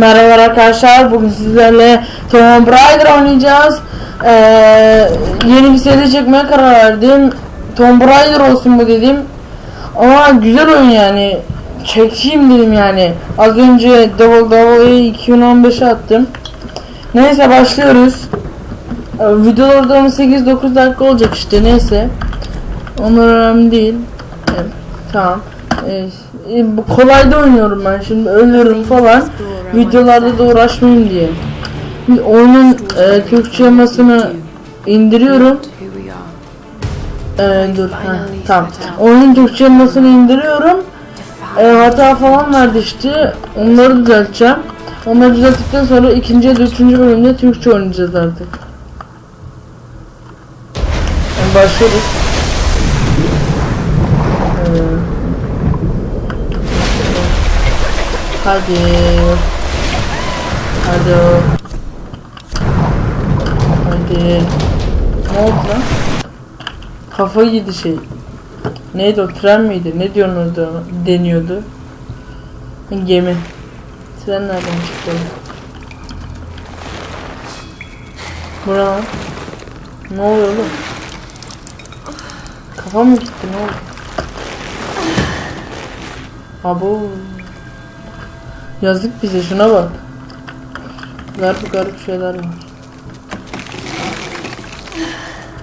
Merhaba arkadaşlar. Bugün sizlerle Tomb Raider oynayacağız. Ee, yeni bir seri çekmeye karar verdim. Tomb Raider olsun bu dedim. Ama güzel oyun yani. Çekeyim dedim yani. Az önce Double Double'ı 2015'e attım. Neyse başlıyoruz. Ee, videolarda 8-9 dakika olacak işte neyse. Onlar önemli değil. Evet, tamam. Ee, kolayda oynuyorum ben şimdi ölüyorum falan. Videolarda da uğraşmayayım diye. Şimdi oyunun e, Türkçe yamasını indiriyorum. E, dur ha, tamam. Oyunun Türkçe yamasını indiriyorum. E, hata falan verdi işte. Onları düzelteceğim. Onları düzelttikten sonra ikinci ya da üçüncü bölümde Türkçe oynayacağız artık. Yani başlıyoruz. Ee, Hadi. Hadi. Hadi. Ne oldu lan? Kafayı yedi şey. Neydi o tren miydi? Ne ona? deniyordu? Gemi. Tren nereden çıktı? Bu ne lan? Ne oluyor oğlum? Kafam mı gitti ne oldu? Abo. Yazık bize şuna bak. Garip garip şeyler var.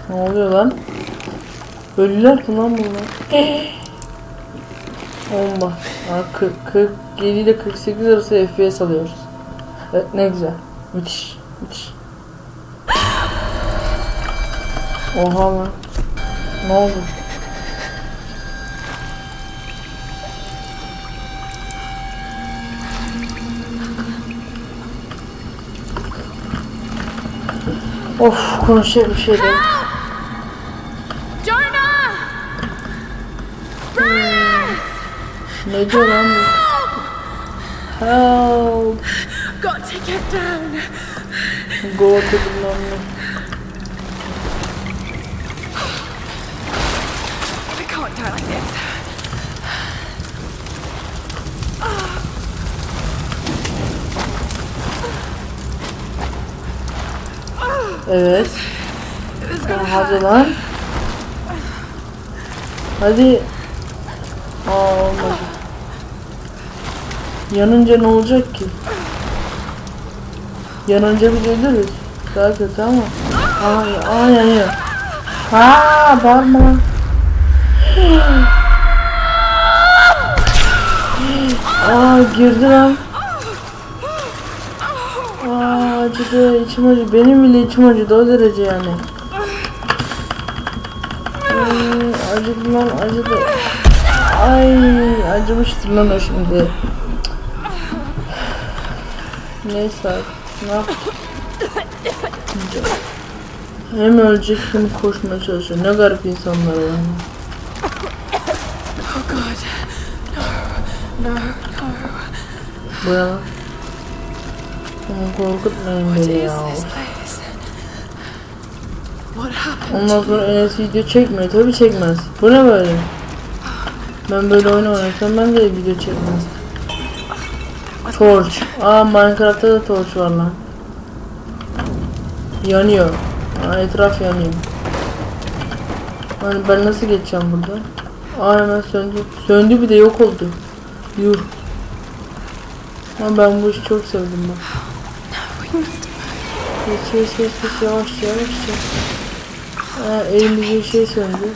Ne oluyor lan? Ölüler mi lan bunlar? Bomba. Ha, 40, 47 ile 48 arası FPS alıyoruz. Evet ne güzel. Müthiş. Müthiş. Oha lan. Ne oldu? Of konuşacak bir şey değil. Ne diyor lan bu? Help. Got to get down. Go to bilmem ne. I can't die like this. Evet. Ha, gonna hadi lan. Hadi. Aa olmadı. Yanınca ne olacak ki? Yanınca biz ölürüz. Daha kötü ama. Aa, aa yanıyor. Ha bağırma. Aa girdi lan. Acıdı içim acı. Benim bile içim acıdı o derece yani. Ay, acıdı lan acıdı. Ay acımıştım lan o şimdi. Neyse ne yapacağım? Hem ölecek hem koşmaya çalışıyor. Ne garip insanlar yani. Oh God. No, no, no. Bu ya. Korkutmayın beni ya. Ondan sonra Enes video çekmiyor. Tabi çekmez. Bu ne böyle? Ben böyle oyun oynasam ben de video çekmez. Torch. Aa Minecraft'ta da torch var lan. Yanıyor. Aa, etraf yanıyor. Hani ben nasıl geçeceğim burada? Aa hemen söndü. Söndü bir de yok oldu. Yuh. Ama ben bu işi çok sevdim bak. Geç geç geç geç yavaş yavaş. Ha, elimizde bir şey söndü.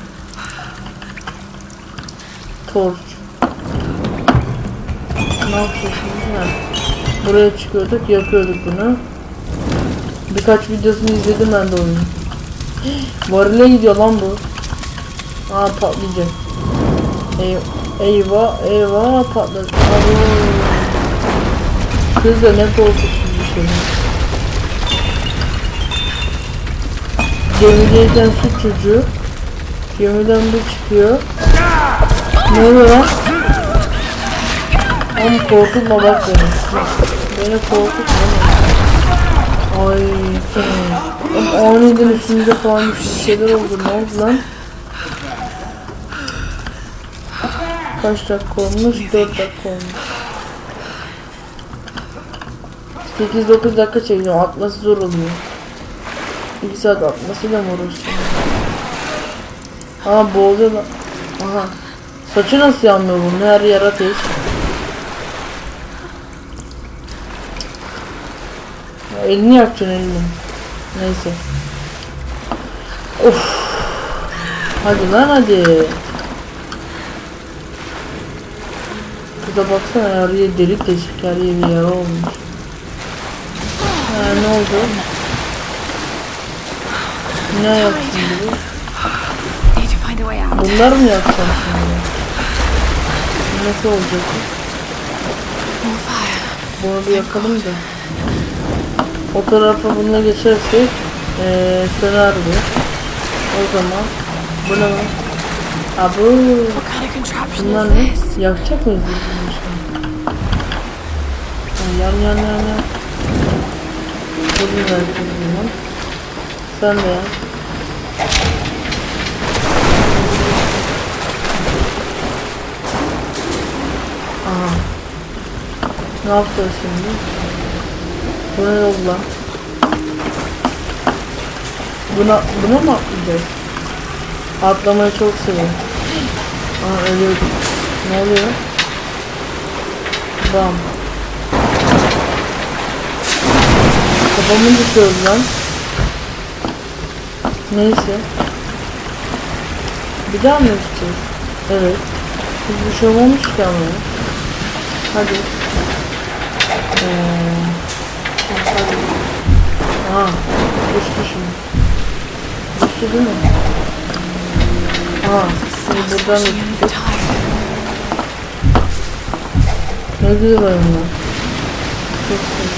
Torç. Ne yapacağız şimdi? Ha. Buraya çıkıyorduk, yapıyorduk bunu. Birkaç videosunu izledim ben de oyunu. Varile gidiyor lan bu. Aa patlayacak. Ey eyvah eyvah patladı. Abo. Kız da ne korkutucu bir şey. Gemideyken su çocuğu. Gemiden bir çıkıyor. Ne oluyor lan? Oğlum korkutma bak beni. Beni korkutma. Ay. Oğlum aniden üstümüze falan bir şeyler oldu. Ne oldu lan? Kaç dakika olmuş? 4 dakika olmuş. 8-9 dakika çekeceğim. Atması zor oluyor. 2 saat atmasıyla mı uğraşacağım? Aa boğuluyor lan. Aha. Saçı nasıl yanmıyor bunun? Her yer ateş. Ya elini yakacaksın elini. Neyse. Of. Hadi lan hadi. Kıza baksana her yer delik deşik her yer yara olmuş. Ha ne oldu? Ne yaptın out. Bunlar mı yapacağım şimdi? Nasıl olacak? Bunu bir yakalım da. O tarafa bununla geçersek eee söner bu. O zaman bu ne lan? Abu bunlar ne? Yakacak mıyız bunu Yan yan yan yan. Bunu bunu. Sen de yan. Aha. Ne yapacağız şimdi? Bu ne yol lan? Buna, buna mı atlayacağız? Atlamayı çok seviyorum. Aa ölüyordum. Ne oluyor? Bam. Kafamı düşüyordu lan. Neyse. Bir daha mı gideceğiz? Evet. Hiçbir şey olmamış ki ama. Hadi. Ee. Aa, düştü şimdi. Düştü değil mi? Aa, şimdi buradan tire. ne oyun lan. Çok güzel.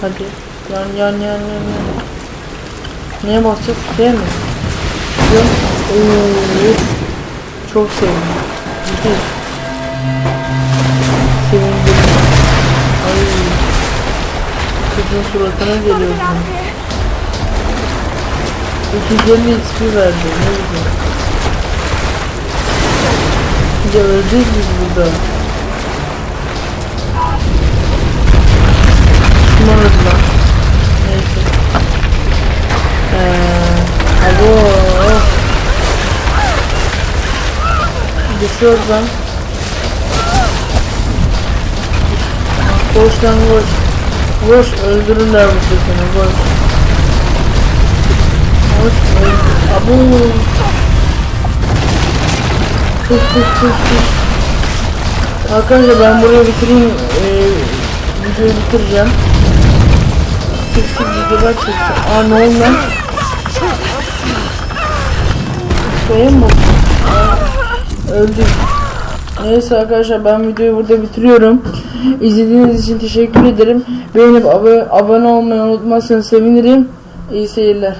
Hadi. Yan yan yan yan yan. Neye basacağız? Şeye mi? Yok. Oo. Çok sevdim. Ciddi. Kızın suratına geliyor. bu. 250 XP verdi. Ne güzel. Ya öleceğiz biz burada. Kim aradı lan? Neyse. Eee... Alo. Düşüyoruz. Koş lan koş. Koş öldürürler burada seni koş. Koş öldür. Abu. Koş koş koş koş. Arkadaşlar ben buraya bitireyim. Ee, videoyu bitireceğim. Sık sık videolar çekeceğim. Aa ne oldu lan? Şeye mi bastın? Neyse arkadaşlar ben videoyu burada bitiriyorum. İzlediğiniz için teşekkür ederim. Beğenip abone, abone olmayı unutmazsanız sevinirim. İyi seyirler.